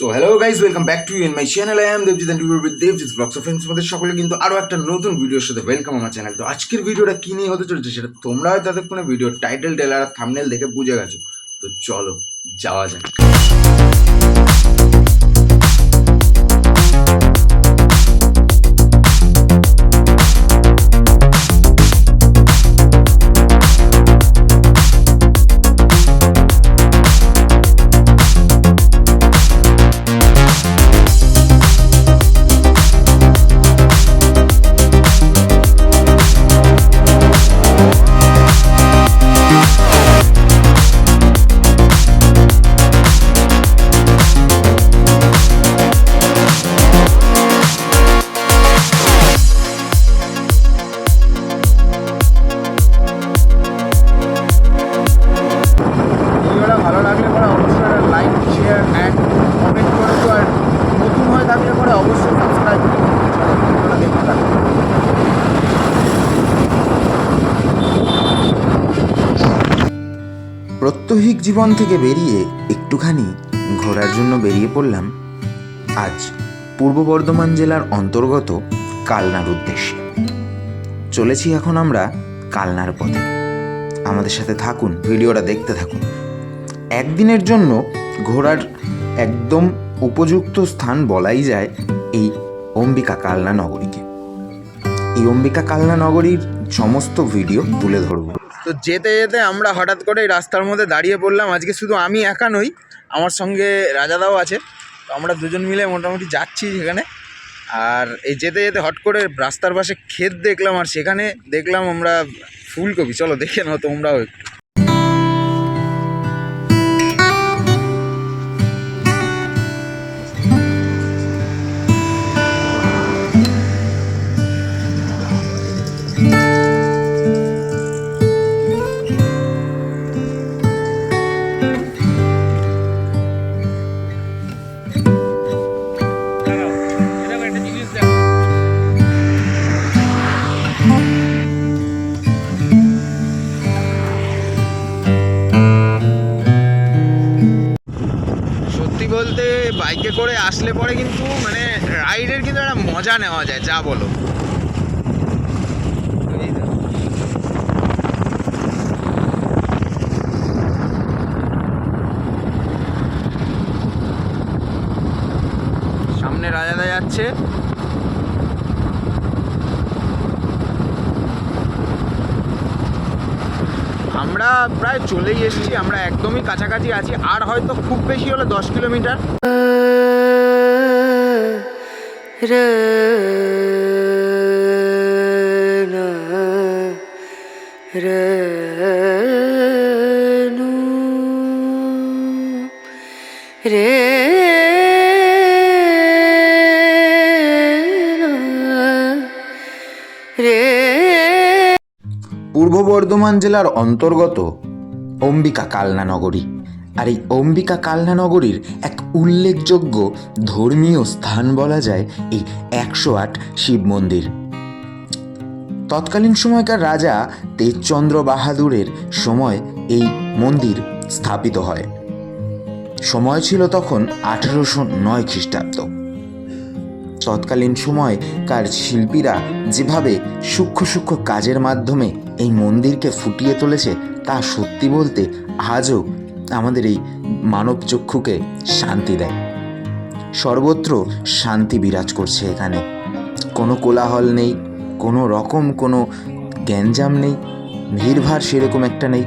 So hello guys welcome back to in my channel I am Debjit and with Debjit blogs of friends আমাদের সকলে কিন্তু আরও একটা নতুন ভিডিওর সাথে ওয়েলকাম আমার চ্যানেল তো, আজকের ভিডিওটা কী নিয়ে হতে চলেছে সেটা তোমরা হয়তো এতক্ষণে ভিডিও টাইটেল টেলার আর থামনেল দেখে বুঝে গেছো। তো, চলো, যাওয়া যাক। জীবন থেকে বেরিয়ে একটুখানি ঘোরার জন্য বেরিয়ে পড়লাম আজ পূর্ব বর্ধমান জেলার অন্তর্গত কালনার উদ্দেশ্যে। চলেছি এখন আমরা কালনার পথে। আমাদের সাথে থাকুন, ভিডিওটা দেখতে থাকুন। একদিনের জন্য ঘোরার একদম উপযুক্ত স্থান বলাই যায় এই অম্বিকা কালনা নগরীকে। এই অম্বিকা কালনা নগরীর সমস্ত ভিডিও তুলে ধরবো। তো যেতে যেতে আমরা হঠাৎ করে রাস্তার মধ্যে দাঁড়িয়ে পড়লাম। আজকে শুধু আমি একা নই, আমার সঙ্গে রাজাদাও আছে। তো আমরা দুজন মিলে মোটামুটি যাচ্ছি সেখানে আর এই যেতে যেতে হট করে রাস্তার পাশে ক্ষেত দেখলাম, আর সেখানে দেখলাম আমরা ফুলকপি। চলো দেখে নাও তোমরাও একটু। আসলে পরে কিন্তু মানে রাইডের কিন্তু একটা মজা নেওয়া যায়, যা বলো। সামনে রাজাদা যাচ্ছে। আমরা প্রায় চলেই এসেছি, আমরা একদমই কাছাকাছি আছি, আর হয়তো খুব বেশি হলে দশ কিলোমিটার। পূর্ব বর্ধমান জেলার অন্তর্গত অম্বিকা কালনা নগরী আর এই অম্বিকা কালনা নগরীর এক উল্লেখযোগ্য ধর্মীয় স্থান বলা যায় এই একশো আট শিব মন্দির। তৎকালীন সময়কার রাজা তেজচন্দ্র বাহাদুরের সময় এই মন্দির স্থাপিত হয়। সময় ছিল তখন আঠারোশো নয় খ্রিস্টাব্দ। তৎকালীন সময়কার শিল্পীরা যেভাবে সূক্ষ্ম সূক্ষ্ম কাজের মাধ্যমে এই মন্দিরকে ফুটিয়ে তুলেছে তা সত্যি বলতে আজও আমাদের এই মানব চক্ষুকে শান্তি দেয়। সর্বত্র শান্তি বিরাজ করছে এখানে। কোনো কোলাহল নেই, কোনো রকম কোনো গ্যাঞ্জাম নেই ভিড়ভাড় সেরকম একটা নেই।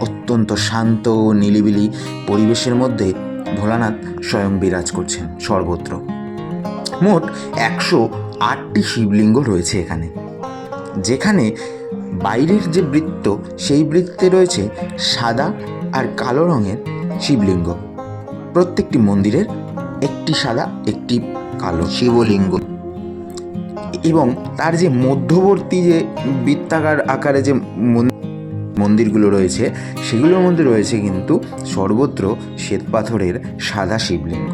অত্যন্ত শান্ত ও নিলিবিলি পরিবেশের মধ্যে ভোলানাথ স্বয়ং বিরাজ করছেন সর্বত্র। মোট একশো আটটি শিবলিঙ্গ রয়েছে এখানে। যেখানে বাইরের যে বৃত্ত, সেই বৃত্তে রয়েছে সাদা আর কালো রঙের শিবলিঙ্গ। প্রত্যেকটি মন্দিরের একটি সাদা, একটি কালো শিবলিঙ্গ। এবং তার যে মধ্যবর্তী যে বৃত্তাকার আকারে যে মন- মন্দিরগুলো রয়েছে, সেগুলোর মধ্যে রয়েছে কিন্তু সর্বত্র শ্বেতপাথরের সাদা শিবলিঙ্গ।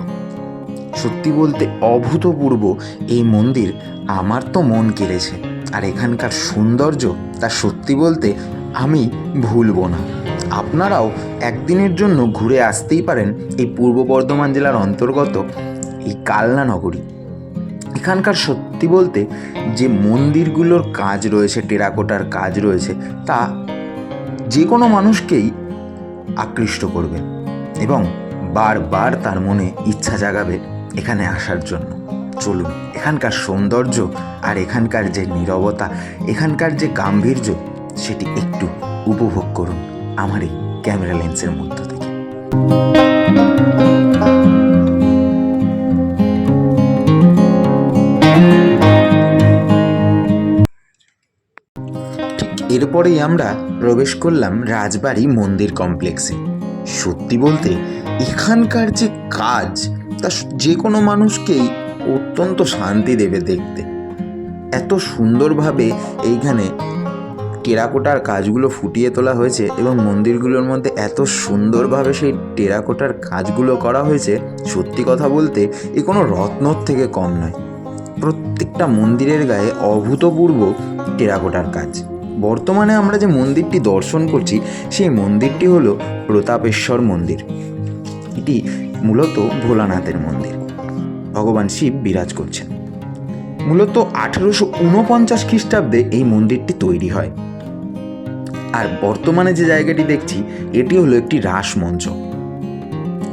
সত্যি বলতে অভূতপূর্ব এই মন্দির আমার তো মন কেড়েছে, আর এখানকার সৌন্দর্য তা সত্যি বলতে আমি ভুলবো না। আপনারাও একদিনের জন্য ঘুরে আসতেই পারেন এই পূর্ব বর্ধমান জেলার অন্তর্গত এই কালনা নগরী। এখানকার সত্যি বলতে যে মন্দিরগুলোর কাজ রয়েছে, টেরাকোটার কাজ রয়েছে, তা যে কোনো মানুষকেই আকৃষ্ট করবে এবং বারবার তার মনে ইচ্ছা জাগাবে এখানে আসার জন্য। চলুন, এখানকার সৌন্দর্য আর এখানকার যে নীরবতা, এখানকার যে গাম্ভীর্য, সেটি একটু উপভোগ করুন। আমার এই ক্যামেরা লেন্সের মধ্য থেকে। এরপরেই আমরা প্রবেশ করলাম রাজবাড়ি মন্দির কমপ্লেক্সে। সত্যি বলতে, এখানকার যে কাজ, তা যে কোনো মানুষকেই অত্যন্ত শান্তি দেবে দেখতে। এত সুন্দরভাবে এইখানে টেরাকোটার কাজগুলো ফুটিয়ে তোলা হয়েছে এবং মন্দিরগুলোর মধ্যে এত সুন্দরভাবে সেই টেরাকোটার কাজগুলো করা হয়েছে, সত্যি কথা বলতে এ কোনো রত্নর থেকে কম নয়। প্রত্যেকটা মন্দিরের গায়ে অভূতপূর্ব টেরাকোটার কাজ। বর্তমানে আমরা যে মন্দিরটি দর্শন করছি, সেই মন্দিরটি হলো প্রতাপেশ্বর মন্দির। এটি মূলত ভোলানাথের মন্দির। ভগবান শিব বিরাজ করছেন। মূলত আঠেরোশো উনপঞ্চাশ খ্রিস্টাব্দে এই মন্দিরটি তৈরি হয়। আর বর্তমানে যে জায়গাটি দেখছি, এটি হলো একটি রাস মঞ্চ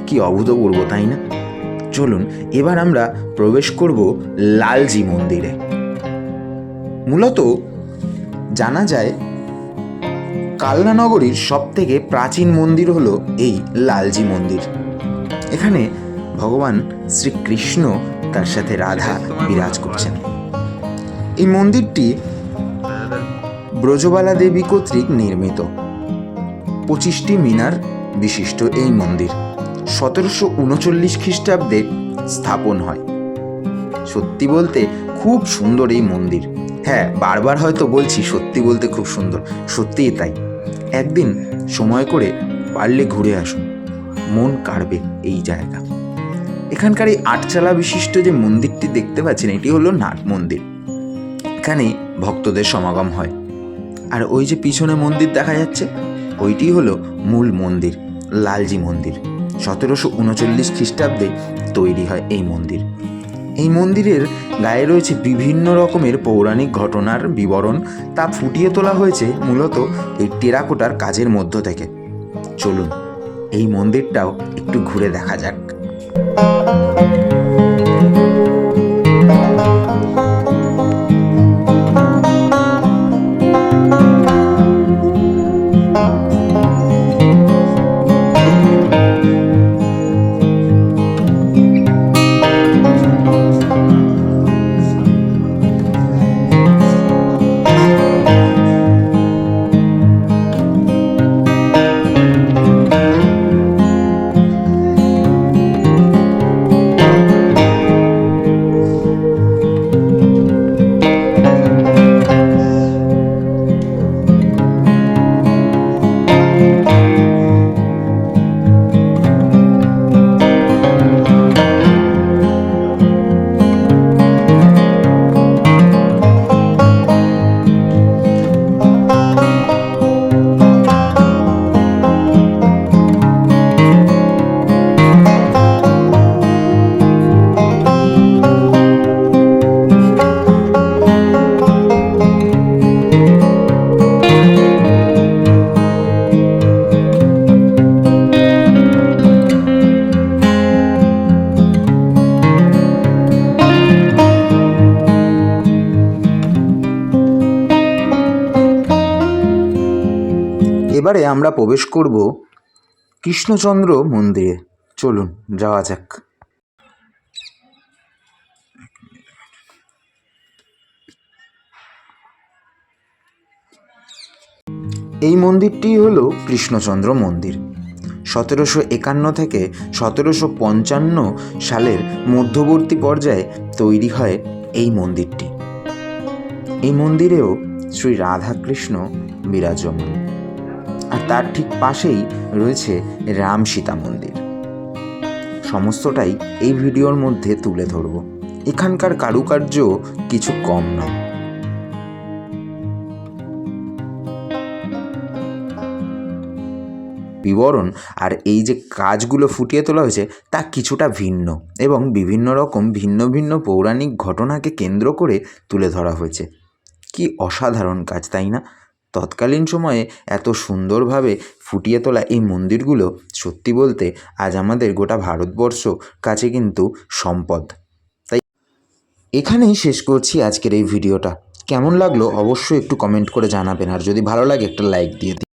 কি অভূতপূর্ব, তাই না? চলুন, এবার আমরা প্রবেশ করব লালজি মন্দিরে। মূলত জানা যায় কালনা নগরীর সব থেকে প্রাচীন মন্দির হল এই লালজি মন্দির। এখানে ভগবান শ্রীকৃষ্ণ তার সাথে রাধা বিরাজ করছেন। এই মন্দিরটি ব্রজবালা দেবী কর্তৃক নির্মিত। পঁচিশটি মিনার বিশিষ্ট এই মন্দির সতেরোশো উনচল্লিশ খ্রিস্টাব্দে স্থাপন হয়। সত্যি বলতে খুব সুন্দর এই মন্দির। হ্যাঁ বারবার হয়তো বলছি সত্যি বলতে খুব সুন্দর, সত্যিই তাই। একদিন সময় করে পারলে ঘুরে আসুন, মন কাড়বে এই জায়গা। এখানকার এই আটচালা বিশিষ্ট যে মন্দিরটি দেখতে পাচ্ছেন, এটি হলো নাট মন্দির। এখানে ভক্তদের সমাগম হয়। আর ওই যে পিছনে মন্দির দেখা যাচ্ছে, ওইটি হলো মূল মন্দির, লালজি মন্দির। সতেরোশো উনচল্লিশ খ্রিস্টাব্দে তৈরি হয় এই মন্দির। এই মন্দিরের গায়ে রয়েছে বিভিন্ন রকমের পৌরাণিক ঘটনার বিবরণ, তা ফুটিয়ে তোলা হয়েছে মূলত এই টেরাকোটার কাজের মধ্য থেকে। চলুন, এই মন্দিরটাও একটু ঘুরে দেখা যাক। এবারে আমরা প্রবেশ করব কৃষ্ণচন্দ্র মন্দিরে। চলুন, যাওয়া যাক। এই মন্দিরটি হল কৃষ্ণচন্দ্র মন্দির। সতেরোশো একান্ন থেকে সতেরোশো পঞ্চান্ন সালের মধ্যবর্তী পর্যায়ে তৈরি হয় এই মন্দিরটি। এই মন্দিরেও শ্রী রাধাকৃষ্ণ বিরাজমান। আর তার ঠিক পাশেই রয়েছে রাম সীতা মন্দির। সমস্তটাই এই ভিডিওর মধ্যে তুলে ধরব। এখানকার কারুকার্য কিছু কম নয়। বিবরণ আর এই যে কাজগুলো ফুটিয়ে তোলা হয়েছে, তা কিছুটা ভিন্ন এবং বিভিন্ন রকম ভিন্ন ভিন্ন পৌরাণিক ঘটনাকে কেন্দ্র করে তুলে ধরা হয়েছে। কি অসাধারণ কাজ, তাই না? তৎকালীন সময়ে এত সুন্দরভাবে ফুটিয়ে তোলা এই মন্দিরগুলো সত্যি বলতে আজ আমাদের গোটা ভারতবর্ষ কাছে কিন্তু সম্পদ। তাই এখানেই শেষ করছি আজকের এই ভিডিওটা। কেমন লাগল অবশ্যই একটু কমেন্ট করে জানাবেন। আর যদি ভালো লাগে একটা লাইক দিয়ে দিন।